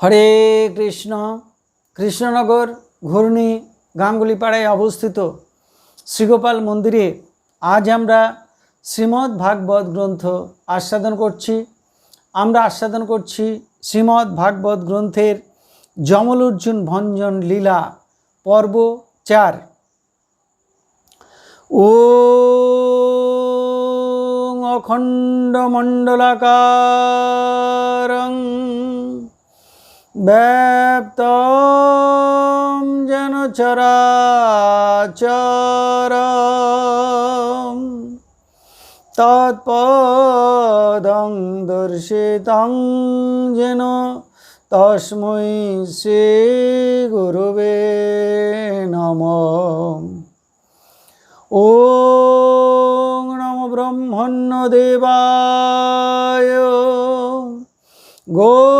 হরে কৃষ্ণ, কৃষ্ণনগর ঘূর্ণি গাঙ্গুলিপাড়ায় অবস্থিত শ্রীগোপাল মন্দিরে আজ আমরা শ্রীমদ্ ভাগবত গ্রন্থ আস্বাদন করছি। আমরা আস্বাদন করছি শ্রীমদ্ ভাগবত গ্রন্থের যমল অর্জুন ভঞ্জন লীলা পর্ব চার। ও অখণ্ডমণ্ডলাকারং ব্যাপ্তম যেন চরাচর তৎপদং দর্শিতং যেন তস্মৈ শ্রী গুরুবে নম। ও নম ব্রহ্মণ্য দেবায় গো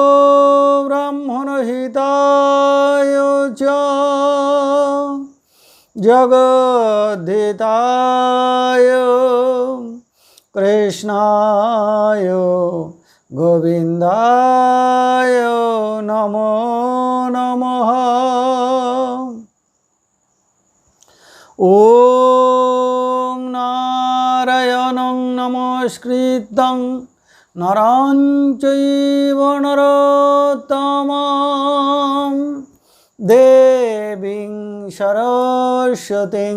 জগদ্ধিতায় কৃষ্ণায় গোবিন্দায় নম নম। ও নারায়ণ নমস্কৃত। নরঞ্চৈব নরোত্তম দেবীং সরস্বতী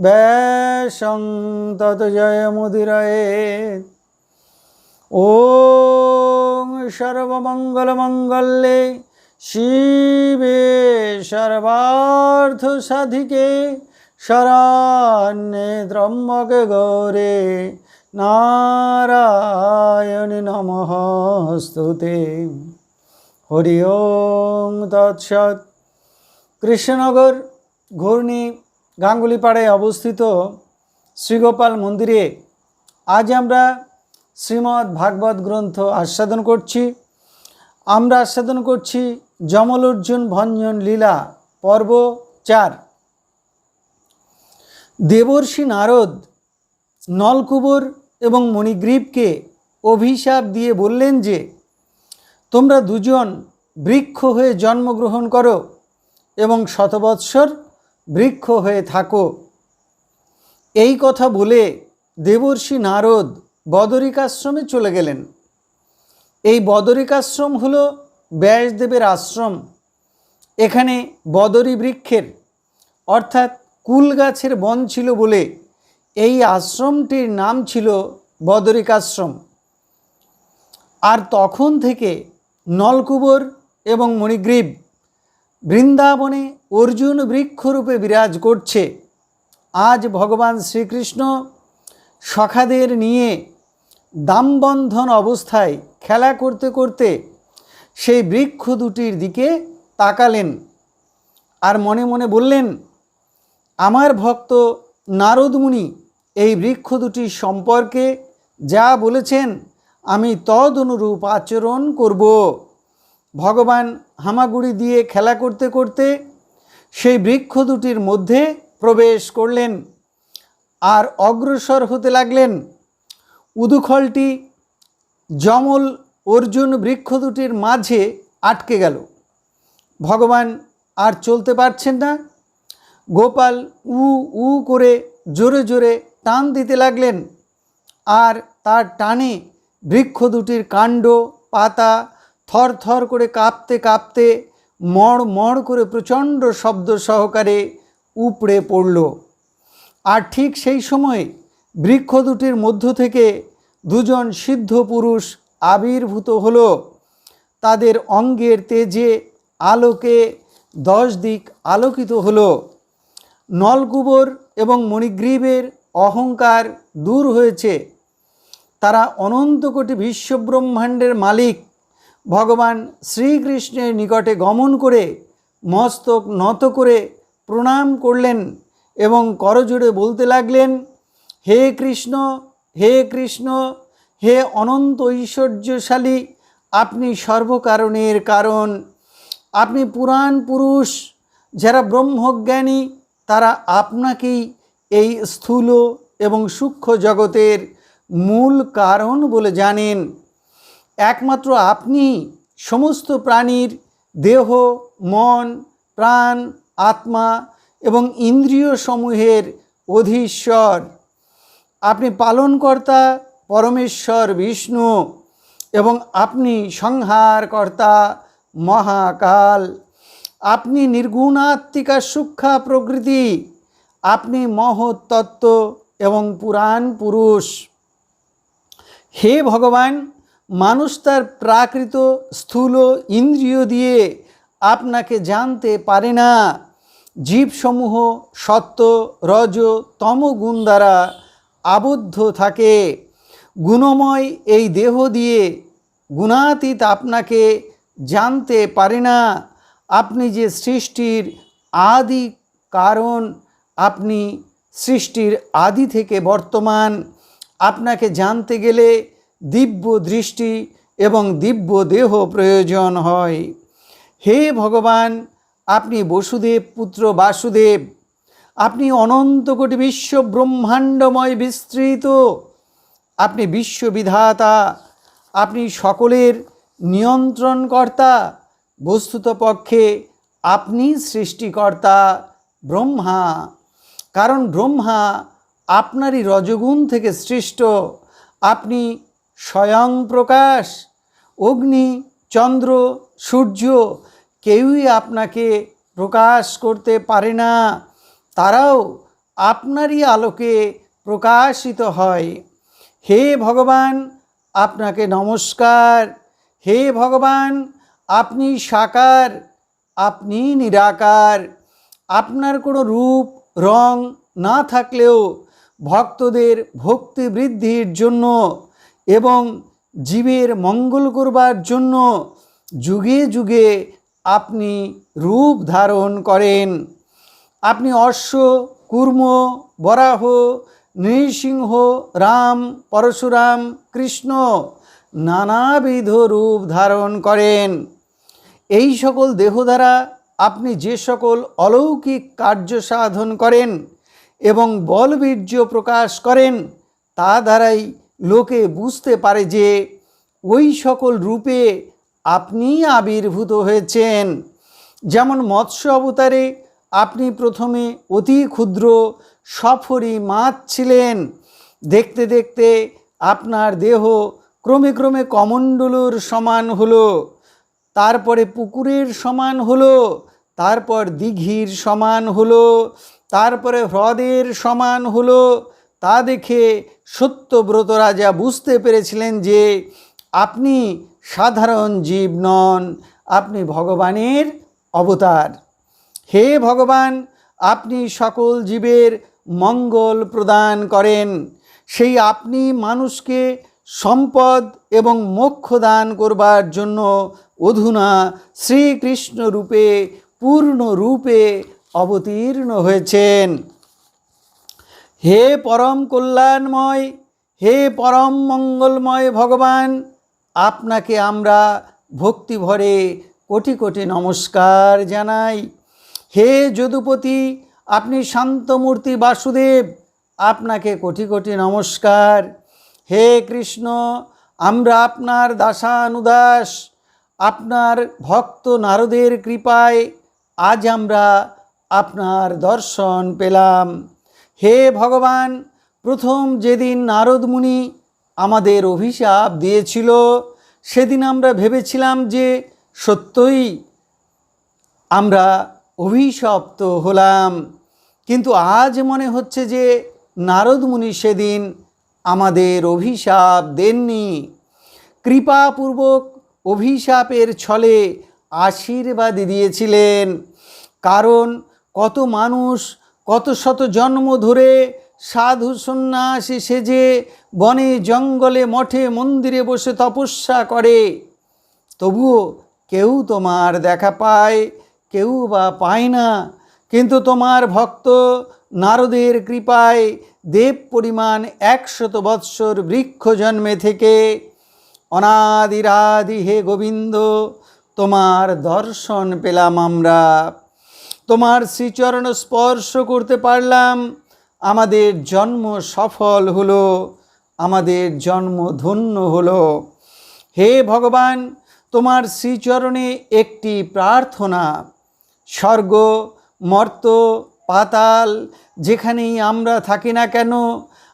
ব্যাসং তত জয় মুদিরয়ে সর্বমঙ্গলমঙ্গলে শিবে সর্বার্থ সাধিকে শরণ্যে ত্রম্বকে গৌরে নারায়ণ নমস্তুতে হরি ওং তৎসৎ। কৃষ্ণনগর ঘূর্ণি গাঙ্গুলিপাড়ায় অবস্থিত শ্রীগোপাল মন্দিরে আজ আমরা শ্রীমদ্ ভাগবত গ্রন্থ আস্বাদন করছি। আমরা আস্বাদন করছি যমল অর্জুন ভঞ্জন লীলা পর্ব চার। দেবর্ষি নারদ নলকুবর এবং মণিগ্রীবকে অভিশাপ দিয়ে বললেন যে, তোমরা দুজন বৃক্ষ হয়ে জন্মগ্রহণ করো। এবং শতবৎসর বৃক্ষ হয়ে থাকো। এই কথা বলে দেবর্ষি নারদ বদরিকাশ্রমে চলে গেলেন। এই বদরিকাশ্রম হল ব্যাসদেবের আশ্রম। এখানে বদরি বৃক্ষের, অর্থাৎ কুল গাছের বন ছিল বলে এই আশ্রমটির নাম ছিল বদরিকাশ্রম। আর তখন থেকে নলকুবর এবং মণিগ্রীব বৃন্দাবনে অর্জুন বৃক্ষরূপে বিরাজ করছে। আজ ভগবান শ্রীকৃষ্ণ সখাদের নিয়ে দামবন্ধন অবস্থায় খেলা করতে করতে সেই বৃক্ষ দুটির দিকে তাকালেন আর মনে মনে বললেন, আমার ভক্ত নারদমুনি এই বৃক্ষ দুটি সম্পর্কে যা বলেছেন আমি তদ অনুরূপ আচরণ করব। ভগবান হামাগুড়ি দিয়ে খেলা করতে করতে সেই বৃক্ষ দুটির মধ্যে প্রবেশ করলেন। আর অগ্রসর হতে লাগলেন। উদুখলটি জমল অর্জুন বৃক্ষ দুটির মাঝে আটকে গেল। ভগবান আর চলতে পারছেন না। গোপাল উ উ করে জোরে জোরে টান দিতে লাগলেন। আর তার টানে বৃক্ষ দুটির কাণ্ড, পাতা থর থর করে কাঁপতে কাঁপতে মড় মড় করে প্রচণ্ড শব্দ সহকারে উপড়ে পড়ল। আর ঠিক সেই সময় বৃক্ষ দুটির মধ্য থেকে দুজন সিদ্ধ পুরুষ আবির্ভূত হলো। তাদের অঙ্গের তেজে আলোকে দশ দিক আলোকিত হলো। নলকুবর এবং মণিগ্রীবের অহংকার দূর হয়েছে। তারা অনন্ত কোটি বিশ্বব্রহ্মাণ্ডের মালিক। ভগবান শ্রীকৃষ্ণের নিকটে গমন করে, মস্তক নত করে প্রণাম করলেন এবং করজোড়ে বলতে লাগলেন, হে কৃষ্ণ হে কৃষ্ণ, হে অনন্ত ঐশ্বর্যশালী, আপনি সর্বকারণের কারণ। আপনি পুরাণ পুরুষ, যারা ব্রহ্মজ্ঞানী, তারা আপনাকেই এই স্থূল এবং সূক্ষ্ম জগতের মূল কারণ বলে জানেন। একমাত্র আপনি সমস্ত প্রাণীর দেহ, মন, প্রাণ, আত্মা এবং ইন্দ্রিয় সমূহের অধীশ্বর। আপনি পালনকর্তা পরমেশ্বর, বিষ্ণু এবং আপনি সংহারকর্তা মহাকাল। আপনি নির্গুণাত্মিকা সূক্ষ্মা প্রকৃতি। আপনি মহৎ তত্ত্ব এবং পুরাণ পুরুষ। হে ভগবান মানুষ তার প্রাকৃত স্থূল ইন্দ্রিয় দিয়ে আপনাকে জানতে পারে না। জীবসমূহ সত্য, রজ তম গুণ দ্বারা আবদ্ধ থাকে। গুণময় এই দেহ দিয়ে গুণাতীত আপনাকে জানতে পারে না। আপনি যে সৃষ্টির আদি কারণ, আপনি সৃষ্টির আদি থেকে বর্তমান। আপনাকে জানতে গেলে দিব্য দৃষ্টি এবং দিব্য দেহ প্রয়োজন হয়। হে ভগবান, আপনি বসুদেব, পুত্র বাসুদেব, আপনি অনন্ত কোটি বিশ্ব ব্রহ্মাণ্ডময় বিস্তৃত, আপনি বিশ্ববিধাতা, আপনি সকলের নিয়ন্ত্রণকর্তা, বস্তুত পক্ষে আপনি সৃষ্টিকর্তা, ব্রহ্মা। কারণ ব্রহ্মা আপনারই রজগুণ থেকে সৃষ্ট, আপনি স্বয়ং প্রকাশ, অগ্নি, চন্দ্র, সূর্য, কেউই আপনাকে প্রকাশ করতে পারে না। তারাও আপনারই আলোকে প্রকাশিত হয়। হে ভগবান, আপনাকে নমস্কার। হে ভগবান, আপনি সাকার, আপনি নিরাকার। আপনার কোনো রূপ, রং না থাকলেও ভক্তদের ভক্তি বৃদ্ধির জন্য এবং জীবের মঙ্গল করবার জন্য যুগে যুগে আপনি রূপ ধারণ করেন। আপনি অশ্ব, কুর্ম, বরাহ, নৃসিংহ, রাম, পরশুরাম, কৃষ্ণ নানাবিধ রূপ ধারণ করেন। এই সকল দেহ দ্বারা আপনি যে সকল অলৌকিক কার্য সাধন করেন এবং বলবীর্য প্রকাশ করেন, তা দ্বারাই লোকে বুঝতে পারে যে ওই সকল রূপে আপনি আবির্ভূত হয়েছেন। যেমন মৎস্য অবতারে আপনি প্রথমে অতি ক্ষুদ্র সফরি মাছ ছিলেন। দেখতে দেখতে আপনার দেহ ক্রমে ক্রমে কমণ্ডলুর সমান হলো, তারপরে পুকুরের সমান হলো, তারপর দিঘির সমান হলো, তারপরে হ্রদের সমান হলো তা দেখে সত্যব্রত রাজা বুঝতে পেরেছিলেন যে আপনি সাধারণ জীব নন, আপনি ভগবানের অবতার। হে ভগবান, আপনি সকল জীবের মঙ্গল প্রদান করেন। সেই আপনি মানুষকে সম্পদ এবং মোক্ষ দান করবার জন্য অধুনা শ্রীকৃষ্ণ রূপে পূর্ণ রূপে অবতীর্ণ হয়েছেন। হে পরম কল্যাণময়, হে পরম মঙ্গলময় ভগবান, আপনাকে আমরা ভক্তি ভরে কোটি কোটি নমস্কার জানাই। হে যদুপতি, আপনি শান্তমূর্তি বাসুদেব, আপনাকে কোটি কোটি নমস্কার। হে কৃষ্ণ, আমরা আপনার দাসানুদাস, আপনার ভক্ত নারদের কৃপায় আজ আমরা আপনার দর্শন পেলাম। হে ভগবান, প্রথম যেদিন নারদ মুনি আমাদের অভিশাপ দিয়েছিল, সেদিন আমরা ভেবেছিলাম যে সত্যই আমরা অভিশপ্ত হলাম। কিন্তু আজ মনে হচ্ছে যে নারদ মুনি সেদিন আমাদের অভিশাপ দেননি। কৃপাপূর্বক অভিশাপের ছলে আশীর্বাদ দিয়েছিলেন। কারণ কত মানুষ কত শত জন্ম ধরে সাধু সন্ন্যাসী সেজে বনে জঙ্গলে মঠে মন্দিরে বসে তপস্যা করে। তবুও কেউ তোমার দেখা পায়, কেউ বা পায় না। কিন্তু তোমার ভক্ত নারদের কৃপায় দেব পরিমাণ একশত বৎসর বৃক্ষ জন্মে থেকে। অনাদিরাদি হে গোবিন্দ, তোমার দর্শন পেলাম আমরা। তোমার শ্রীচরণ স্পর্শ করতে পারলাম। আমাদের জন্ম সফল হলো, আমাদের জন্ম ধন্য হলো। হে ভগবান, তোমার শ্রীচরণে একটি প্রার্থনা। স্বর্গ, মর্ত, পাতাল, যেখানেই আমরা থাকি না কেন,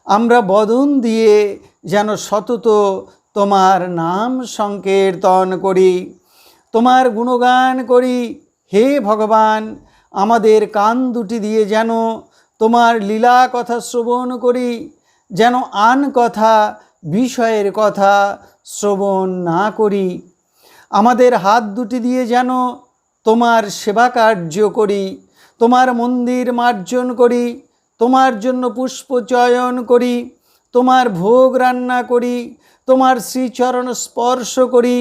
আমরা বদন দিয়ে যেন সতত তোমার নাম সংকীর্তন করি। তোমার গুণগান করি। হে ভগবান আমাদের কান দুটি দিয়ে যেন তোমার লীলা কথা শ্রবণ করি, যেন আন কথা বিষয়ের কথা শ্রবণ না করি। আমাদের হাত দুটি দিয়ে যেন তোমার সেবা কার্য করি, তোমার মন্দির মার্জন করি, তোমার জন্য পুষ্প চয়ন করি, তোমার ভোগ রান্না করি, তোমার শ্রীচরণ স্পর্শ করি,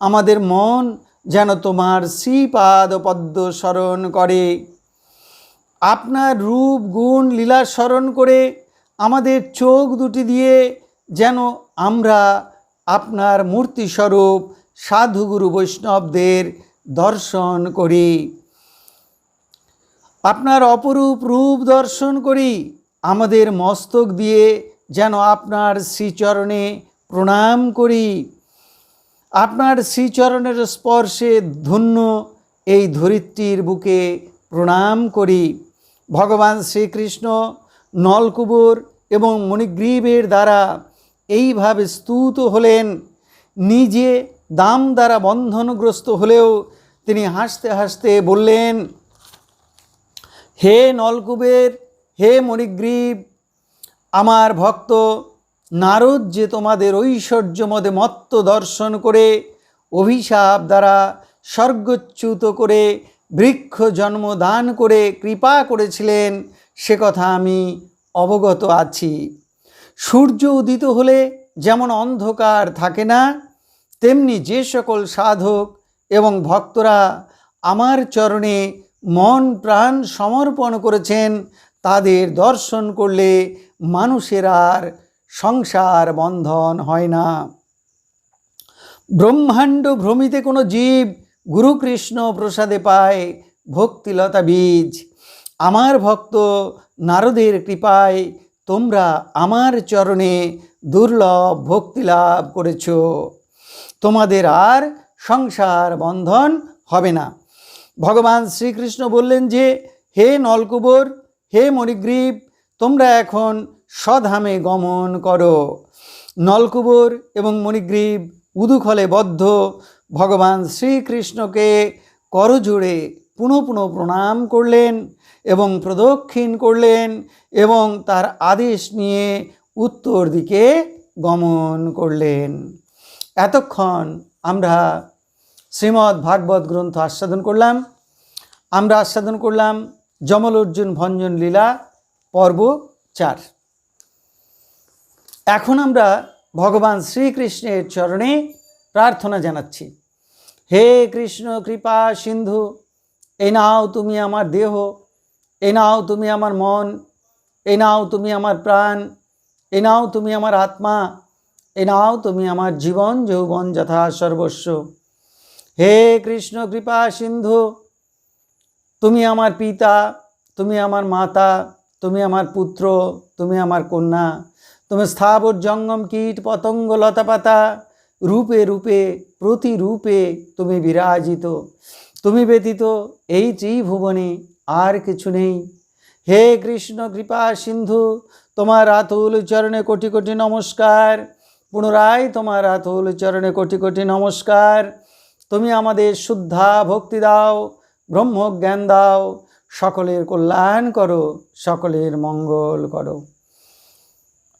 আমাদের মন যেন তোমার শ্রীপাদ পদ্ম স্মরণ করে। আপনার রূপ, গুণ, লীলা স্মরণ করে আমাদের চোখ দুটি দিয়ে যেন আমরা আপনার মূর্তিস্বরূপ সাধুগুরু বৈষ্ণবদের দর্শন করি। আপনার অপরূপ রূপ দর্শন করি, আমাদের মস্তক দিয়ে যেন আপনার শ্রীচরণে প্রণাম করি। আপনার শ্রীচরণের স্পর্শে ধন্য এই ধরিত্রীর বুকে প্রণাম করি। ভগবান শ্রীকৃষ্ণ নলকুবর এবং মণিগ্রীবের দ্বারা এইভাবে স্তুত হলেন। নিজে দাম দ্বারা বন্ধনগ্রস্ত হলেও তিনি হাসতে হাসতে বললেন, হে নলকুবের, হে মণিগ্রীব, আমার ভক্ত নারদ যে তোমাদের ঐশ্বর্যমদে মত্ত দর্শন করে, অভিশাপ দ্বারা স্বর্গচ্যুত করে, বৃক্ষ জন্ম দান করে, কৃপা করেছিলেন, সে কথা আমি অবগত আছি। সূর্য উদিত হলে যেমন অন্ধকার থাকে না, তেমনি যে সকল সাধক এবং ভক্তরা আমার চরণে মন প্রাণ সমর্পণ করেছেন, তাদের দর্শন করলে মানুষের আর সংসার বন্ধন হয় না। ব্রহ্মাণ্ড ভ্রমিতে কোনো জীব গুরুকৃষ্ণ প্রসাদে পায় ভক্তিলতা বীজ। আমার ভক্ত নারদের কৃপায় তোমরা আমার চরণে দুর্লভ ভক্তি লাভ করেছ। তোমাদের আর সংসার বন্ধন হবে না। ভগবান শ্রীকৃষ্ণ বললেন যে, হে নলকুবর হে মণিগ্রীব, তোমরা এখন স্বধামে গমন করো। নলকুবর এবং মণিগ্রীব উদুখলে বদ্ধ। ভগবান শ্রীকৃষ্ণকে করজোড়ে পুনঃ পুনঃ প্রণাম করলেন এবং প্রদক্ষিণ করলেন এবং তার আদেশ নিয়ে উত্তর দিকে গমন করলেন। এতক্ষণ আমরা শ্রীমদ্ ভাগবত গ্রন্থ আস্বাদন করলাম। আমরা আস্বাদন করলাম যমল অর্জুন ভঞ্জন লীলা পর্ব চার। এখন আমরা ভগবান শ্রীকৃষ্ণের চরণে প্রার্থনা জানাচ্ছি। হে কৃষ্ণ, কৃপা, সিন্ধু, এ নাও তুমি আমার দেহ, এ নাও তুমি আমার মন, এ নাও তুমি আমার প্রাণ, এ নাও তুমি আমার আত্মা, এ নাও তুমি আমার জীবন, যৌবন যথা সর্বস্ব। হে কৃষ্ণ, কৃপা, সিন্ধু, তুমি আমার পিতা, তুমি আমার মাতা, তুমি আমার পুত্র, তুমি আমার কন্যা তুমি স্থাবর জঙ্গম কীট পতঙ্গ লতাপাতা রূপে রূপে, প্রতিরূপে তুমি বিরাজিত, তুমি ব্যতীত এই ত্রিভুবনে আর কিছু নেই। হে কৃষ্ণ, কৃপা, সিন্ধু, তোমার আতুল চরণে কোটি কোটি নমস্কার। পুনরায় তোমার আতুল চরণে কোটি কোটি নমস্কার। তুমি আমাদের শুদ্ধা ভক্তি দাও, ব্রহ্মজ্ঞান দাও, সকলের কল্যাণ করো, সকলের মঙ্গল করো।